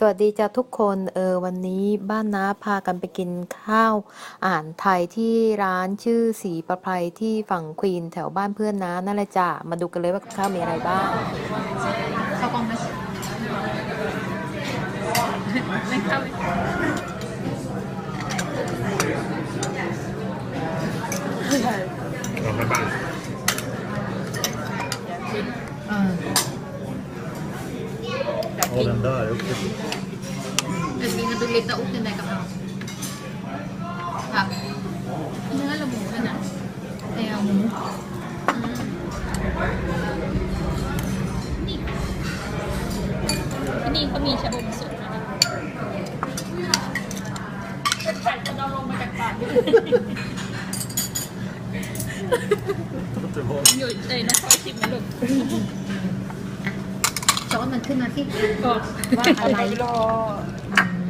สวัสดีจ้าทุกคนเออวันนี้บ้านน้าพากันไปกินข้าวอาหารไทยที่ร้านชื่อสีประไพรที่ฝั่งควีนแถวบ้านเพื่อนน้านั่นแหละจ้ามาดูกันเลยว่าข้าวมีอะไรบ้างข้าวกล้องไหมไม่เข้าเลยเราไปบ้านเออ อยากโอ้กินดันได้โอเคอยากกินกระดูกเล็กตะอุกยังไงกับเราผักเนื้อละหมูนะแต่เอาหมูอืมนี่ที่นี่ก็มีชะอมสดนะคะผัดจะเอาลงมาจากปากก็จะพออยู่ในน้องคอยชิมนะลูก ขึ้นมาที่ก่อนว่าอะไรรอ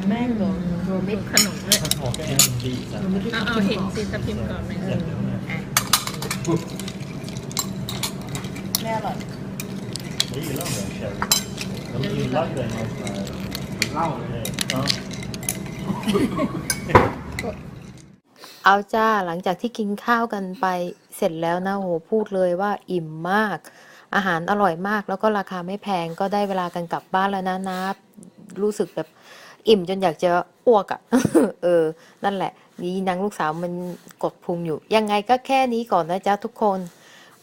แม่งหลงรวมมิขนมด้วยอก็เอ็นดีสักรวมมิตรที่เอาเอากิเห็นก่อนสิจะพิมพ์ก่อนไหมแม่อร่อย Jag gillar den där cherry. Jag gillar den någon sån här... Lau? Ja. เอาจ้าหลังจากที่กินข้าวกันไปเสร็จแล้วนะโหพูดเลยว่าอิ่มมาก อาหารอร่อยมาก แล้วก็ราคาไม่แพงก็ได้เวลากันกลับบ้านแล้วนะนะรู้สึกแบบอิ่มจนอยากจะอ้วกอะ่ะ เออ นั่นแหละ นี่นางลูกสาวมันกดพุงอยู่ ยังไงก็แค่นี้ก่อนนะจ๊ะทุกคน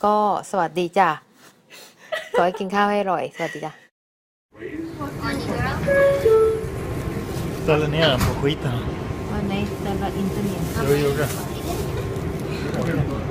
ก็สวัสดีจ้ะ ขอให้กินข้าวให้อร่อย สวัสดีจ้ะ Ställer ner den på skiten. วันนี้แต่ละอินเทอร์เน็ต Du gjorde det.